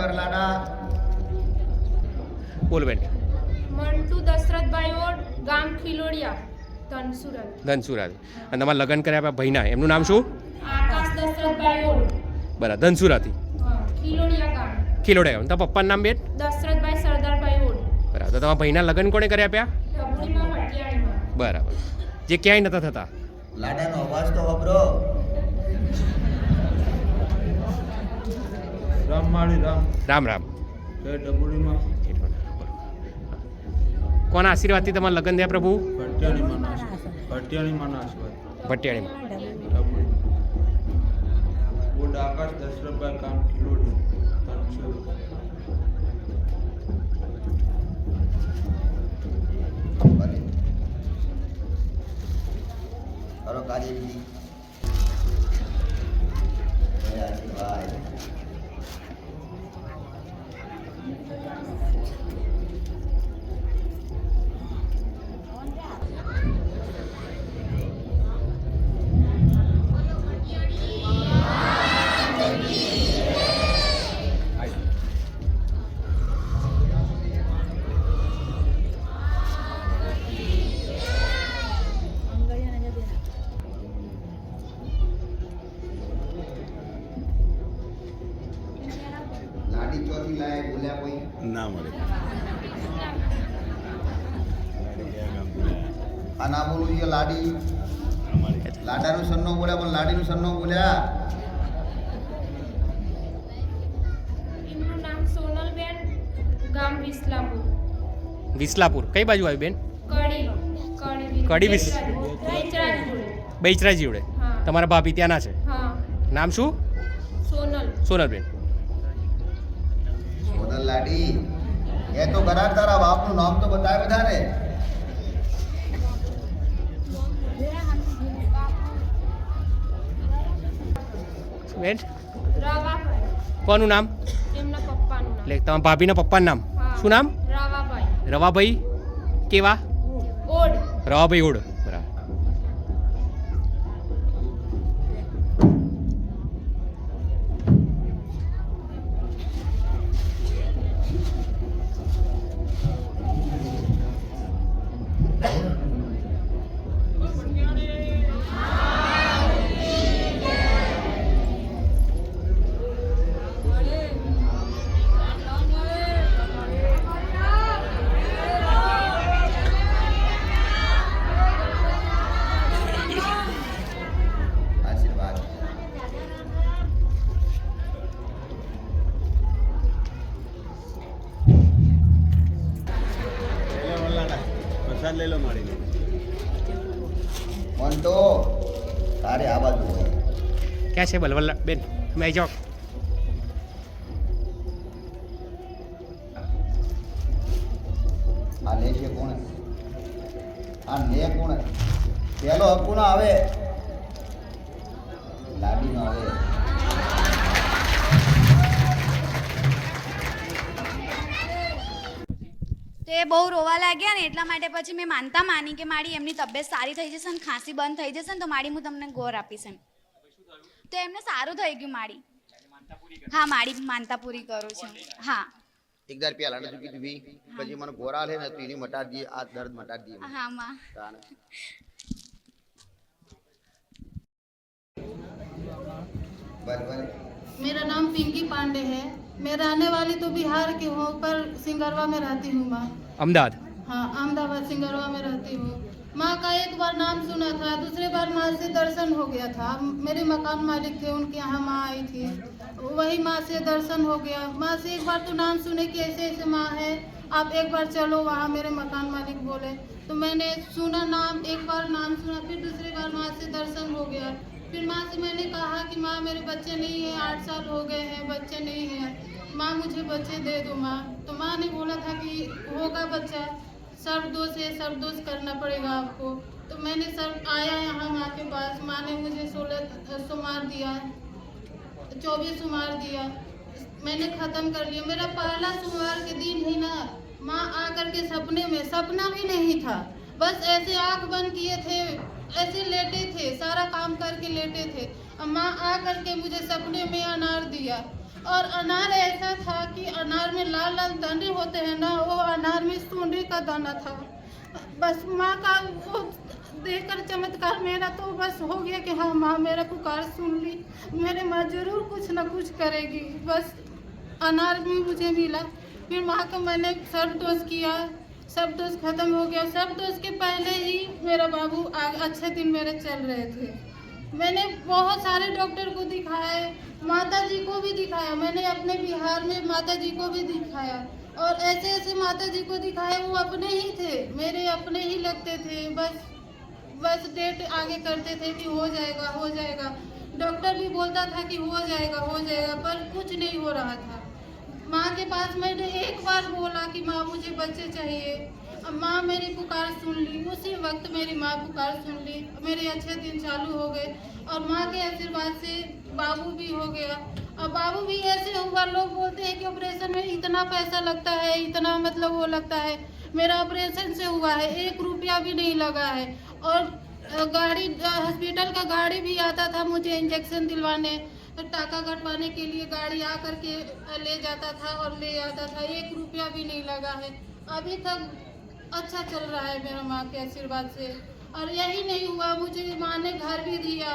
વરલાડા બોલ બેન. મંટુ દશરથભાઈ ઓડ ગામ ખિલોડિયા ધનસુરત. ધનસુરાથી અને તમારા લગ્ન કર્યા આપ્યા ભાઈના. એમનું નામ શું? આકાશ દશરથભાઈ ઓડ બરાબર ધનસુરાથી ખિલોડિયા ખીલોડિયા ગામ. ખિલોડિયા ગામ. તમારા પપ્પાનું નામ બેન? દશરથભાઈ સરદારભાઈ ઓડ બરાબર તો તમારા ભાઈના લગ્ન કોણે કર્યા આપ્યા? બરાબર. જે ક્યાંય નતા થતા. લાડાનો અવાજ તો વાપરો. રામ માળી રામ. રામ રામ. જય ડબુડીમાં. કોના આશીર્વાદથી તમારા લગ્ન થયા પ્રભુ? ભટિયાણી માના ભટિયાણી આશીર્વાદ ભટિયાણીમાં. ડબુડી. બોડ આકાશ દશરથભાઈ કામ ખીલોડી. કરો લાડી ચોથી લાય બોલ્યા કોઈ? ના મળે. આ ના બોલવું જોઈએ લાડી. લાડાનું સન્નો બોલ્યા પણ લાડીનું સન્નો બોલ્યા. વિસલાપુર. વિસલાપુર. કઈ બાજુ આવી બેન? કડી કડી કડી વિસ- બૈચરાજી જોડે. તમારા ભાભી ત્યાંના છે? નામ શું? સોનલ. સોનલબેન. સોનલ લાડી. એ તો કરાર તારા બાપનું નામ તો બતાવે બધાને બેન? કોનું નામ? એટલે તમારા ભાભીના પપ્પાનું નામ? શું નામ? રવાભાઈ. રવાભાઈ કેવા? રવાભાઈ ઓડ. પ્રસાદ લઈ લો મારી મન તો તારે આ બાજુ હોય. ક્યાં છે? બલવલ્લા બેન તમે આવી જાઓ. આ લે છે કોણ? આ લે કોણ? પેલો હક્કુ ના આવે. લાડી નો આવે. તો એ બહુ રોવા લાગ્યા ને એટલા માટે પછી મેં માનતા માની કે મારી એમની તબિયત સારી થઈ જશે ને ખાંસી બંધ થઈ જશે ને તો મારી હું તમને ગોર આપીશ એમ. તો એમને સારું થઈ ગયું મારી. હા મારી માનતા પૂરી કરું છું. હા. એક દર પેલા નથી કીધું બી પછી મને ગોરા લે ને તો એની મટાડ દઈએ આ દર્દ મટાડ દઈએ. હા માં. તાને. मेरा नाम पिंकी पांडे है। मैं रहने वाली तो बिहार की हूँ पर सिंगरवा में रहती हूँ माँ। अहमदाबाद? हाँ अहमदाबाद सिंगरवा में रहती हूँ। माँ का एक बार नाम सुना था दूसरे बार माँ से दर्शन हो गया था। मेरे मकान मालिक थे उनके यहाँ माँ आई थी। वही माँ से दर्शन हो गया। माँ से एक बार तो नाम सुने कि ऐसे ऐसे माँ है आप एक बार चलो वहाँ मेरे मकान मालिक बोले। तो मैंने सुना नाम एक बार नाम सुना फिर दूसरी बार माँ से दर्शन हो गया। फिर माँ से मैंने कहा कि माँ, मेरे बच्चे नहीं है, आठ साल हो गए हैं, बच्चे नहीं हैं। माँ, मुझे बच्चे दे दो माँ। तो माँ ने बोला था कि होगा बच्चा सर्वदोष है सर्वदोष करना पड़ेगा आपको। तो मैंने सर आया यहाँ माँ के पास। माँ ने मुझे सोलह सुमार दिया, चौबीस सुमार दिया। मैंने ख़त्म कर लिया। मेरा पहला सोमवार के दिन ही ना, माँ आकर के सपने में, सपना भी नहीं था। बस ऐसे आँख बंद किए थे। ऐसे लेटे थे, सारा काम करके लेटे थे। माँ आ करके मुझे सपने में अनार दिया। और अनार ऐसा था कि अनार में लाल लाल दाने होते हैं ना, वो अनार में सोने का दाना था। बस माँ का वो देखकर चमत्कार मेरा तो बस हो गया कि हाँ माँ मेरा पुकार सुन ली। मेरे माँ ज़रूर कुछ ना कुछ करेगी। बस अनार भी मुझे मिला। फिर माँ का मैंने सब डोज किया। सब डोज खत्म हो गया। सब डोज के पहले ही मेरा बाबू अच्छे दिन मेरे चल रहे थे। मैंने बहुत सारे डॉक्टर को दिखाए माता जी को भी दिखाया। मैंने अपने बिहार में माता जी को भी दिखाया। और ऐसे ऐसे माता जी को दिखाया वो अपने ही थे। मेरे अपने ही लगते थे। बस बस डेट आगे करते थे कि हो जाएगा हो जाएगा। डॉक्टर भी बोलता था कि हो जाएगा हो जाएगा, पर कुछ नहीं हो रहा था। माँ के पास मैंने एक बार बोला कि माँ, मुझे बच्चे चाहिए। अब माँ मेरी पुकार सुन ली, उसी वक्त मेरी माँ पुकार सुन ली। मेरे अच्छे दिन चालू हो गए और माँ के आशीर्वाद से बाबू भी हो गया। और बाबू भी ऐसे हुआ, लोग बोलते हैं कि ऑपरेशन में इतना पैसा लगता है, इतना मतलब वो लगता है। मेरा ऑपरेशन से हुआ है, एक रुपया भी नहीं लगा है। और गाड़ी हॉस्पिटल का गाड़ी भी आता था मुझे इंजेक्शन दिलवाने। टाका कटवाने के लिए गाड़ी आ करके ले जाता था और ले आता था। एक रुपया भी नहीं लगा है। अभी तक अच्छा चल रहा है मेरा माँ के आशीर्वाद से। और यही नहीं हुआ, मुझे माँ ने घर भी दिया,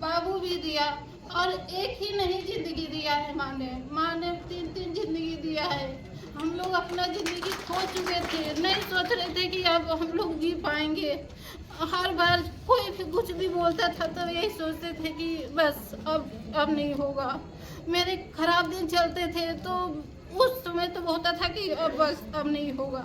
बाबू भी दिया और एक ही नहीं ज़िंदगी दिया है माँ ने। माँ ने तीन तीन ज़िंदगी दिया है। हम लोग अपना ज़िंदगी खो चुके थे। नहीं सोच रहे थे कि अब हम लोग जी पाएँगे। हर बार कोई भी कुछ भी बोलता था तो यही सोचते थे कि बस अब अब नहीं होगा। मेरे खराब दिन चलते थे तो उस समय तो होता था कि अब बस, अब नहीं होगा।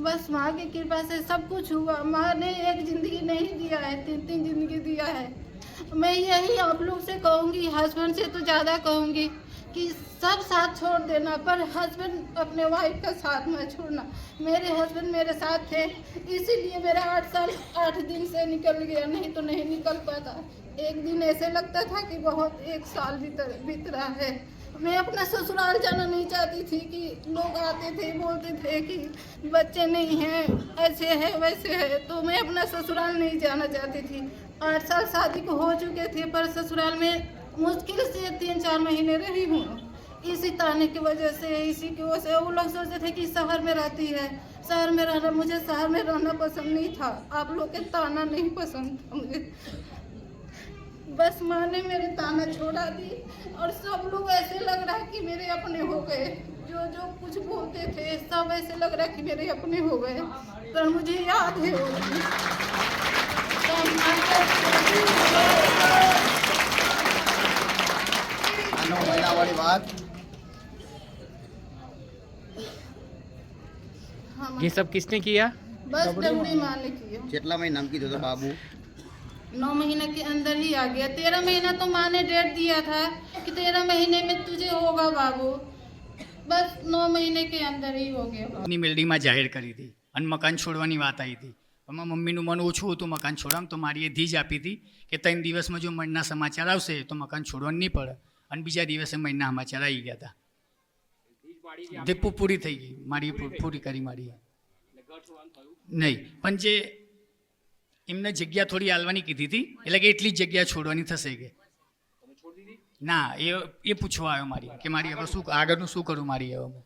बस माँ की कृपा से सब कुछ हुआ। माँ ने एक ज़िंदगी नहीं दिया है, तीन तीन ज़िंदगी दिया है। मैं यही आप लोग से कहूँगी हस्बैंड से तो ज़्यादा कहूँगी। कि सब साथ छोड़ देना, पर हस्बैंड अपने वाइफ का साथ मत छोड़ना। मेरे हस्बैंड मेरे साथ थे, इसीलिए मेरा आठ साल, आठ दिन से निकल गया, नहीं तो नहीं निकल पाता। एक दिन ऐसे लगता था कि बहुत, एक साल बीत बीत रहा है। मैं अपना ससुराल जाना नहीं चाहती थी कि लोग आते थे, बोलते थे कि बच्चे नहीं हैं, ऐसे है, वैसे है तो मैं अपना ससुराल नहीं जाना चाहती थी। आठ साल शादी को हो चुके थे, पर ससुराल में मुश्किल से तीन चार महीने रही हूँ। इसी ताने की वजह से, इसी की वजह से वो लोग सोचते थे कि शहर में रहती है। शहर में रहना, मुझे शहर में रहना पसंद नहीं था। आप लोग के ताना नहीं पसंद था मुझे बस माँ ने मेरे ताना छोड़ा दी और सब लोग ऐसे लग रहा है कि मेरे अपने हो गए। जो जो कुछ बोलते थे, सब ऐसे लग रहा है कि मेरे अपने हो गए। पर मुझे याद है वो दिन। तो माँ का- આનો મહિનાવાળી વાત हाँ, ये सब किसने किया बस डबड़ी माँ ने किया કેટલા મહિના કીધું તો બાબુ नौ महीने के अंदर ही आ गया तेरह महीना तो माँ ने डेट दिया था कि तेरह महीने में तुझे होगा बाबू बस नौ महीने के अंदर ही हो गया ની મેલડીમાં જાહેર કરી હતી અને મકાન છોડવાની વાત આવી હતી એમાં મમ્મીનું મન ઓછું હતું મકાન છોડવામાં તો મારી એ ધીજ આપી હતી કે ત્રણ દિવસમાં જો મણના સમાચાર આવશે તો મકાન છોડવાનું નહીં પડે અને બીજા દિવસે મહિનામાં ચલાવી ગયા હતા. દીપુ પૂરી થઈ ગઈ મારી પૂરી કરી મારી. નહીં પણ જે એમને જગ્યા થોડી આલવાની કીધી હતી એટલે કે એટલી જ જગ્યા છોડવાની થશે કે. ના એ એ પૂછવા આવ્યો મારી કે મારી હવે શું આગળનું શું કરું મારી હવે હું?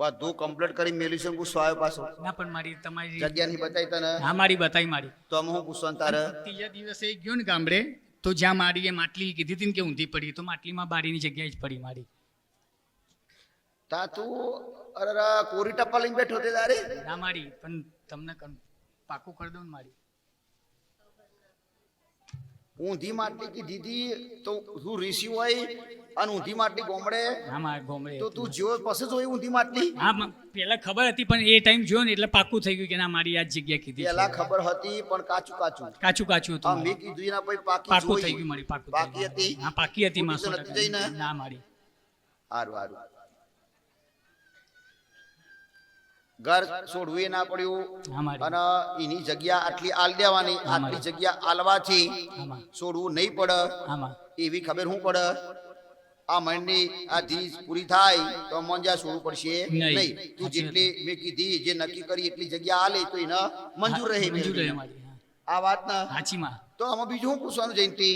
બધું કમ્પ્લીટ કરી મેલી છે ગુસ્સો આવ્યો પાછો. ના પણ મારી તમારી જગ્યા નહીં બતાવી તને. હા મારી બતાવી મારી. તો હું ગુસ્સો તારે? ત્રીજા દિવસે ગયો ને ગામડે તો જ્યાં મારી એ માટલી કીધી હતી ને કે ઊંધી પડી તો માટલીમાં બારીની જગ્યાએ જ પડી મારી. તા તું અરે કોરી ટપ્પા લઈને બેઠો તે તારે? ના મારી પણ તમને પાકું કરી દઉં ને મારી. ઊંધી માટલી કીધી હતી તો શું ઋષિ હોય અને ઊંધી માટલી ગોમડે. તો તું જો પછી જોઈ ઊંધી માટલી? હા પેલા ખબર હતી પણ એ ટાઈમ જોયો ને એટલે પાકું થઈ ગયું કે ના મારી આ જગ્યા કીધી પેલા ખબર હતી પણ કાચું કાચું. કાચું કાચું હતું મેં કીધું એના પછી પાકી પાકું થઈ ગયું. મારી પાકું પાકી હતી? હા પાકી હતી માં ખોટી તો સો નથી જઈ ને? મારી. હારું હારું. ઘર છોડવું એ ના પડ્યું. અને એની જગ્યા આટલી આલ દેવાની આટલી જગ્યા આલવાથી છોડવું નહીં પડે. એવી ખબર હું પડે? આ મહિની આ ધીજ પૂરી થાય તો મંજા છોડવું પડશે. નહીં. તું જેટલી મેં કીધી જે નક્કી કરી એટલી જગ્યા આલે તો એને મંજૂર રહે મંજૂર રહે. આ વાત ના સાચી માં. તો આમાં બીજું શું પૂછવાનું જયંતિ?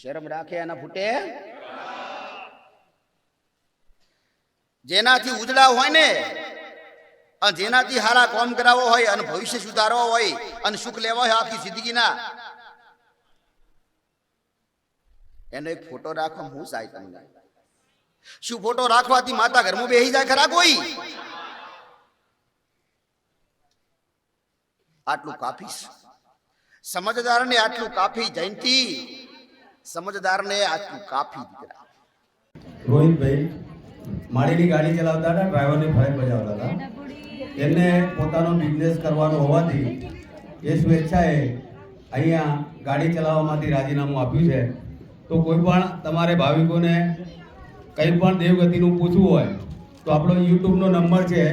શરમ રાખે એના ફૂટે? જેનાથી ઉજળા હોય ને અને જેનાથી હારા કોમ કરાવો હોય અને ભવિષ્ય સુધારવો હોય અને સુખ લેવા હોય આખી જિંદગીના એનો એક ફોટો રાખવા હું જાય તમને. શું ફોટો રાખવાથી માતા ઘરમાં બેસી જાય ખરા કોઈ? આટલું કાફી સમજદારને આટલું કાફી જયંતી. સમજદારને આટલું કાફી, દીકરા. રોહિતભાઈ માળીની ગાડી ચલાવતા હતા, ડ્રાઈવરની ફરજ બજાવતા હતા. એમને પોતાનો બિઝનેસ કરવાનો હોવાથી એ સ્વેચ્છાએ અહીંયા ગાડી ચલાવવામાંથી રાજીનામું આપ્યું છે. તો કોઈ પણ તમારે ભાવિકોને કંઈ પણ દેવગતિનું પૂછવું હોય, તો આપણો યુટ્યુબનો નંબર છે,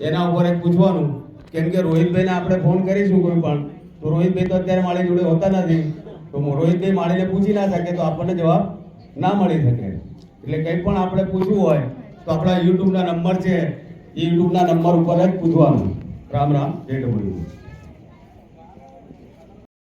એના ઉપર એક પૂછવાનું. કેમ કે રોહિતભાઈને આપણે ફોન કરીશું કોઈ પણ, તો રોહિતભાઈ તો અત્યારે મારી જોડે હોતા નથી. તો રોહિતભાઈ માળીને પૂછી ના શકે તો આપણને જવાબ ના મળી શકે. એટલે કંઈ પણ આપણે પૂછવું હોય, તો આપણા યુટ્યુબના નંબર છે, એ યુટ્યુબના નંબર ઉપર જ પૂછવાનું. રામ રામ, જય ડબલ્યુ.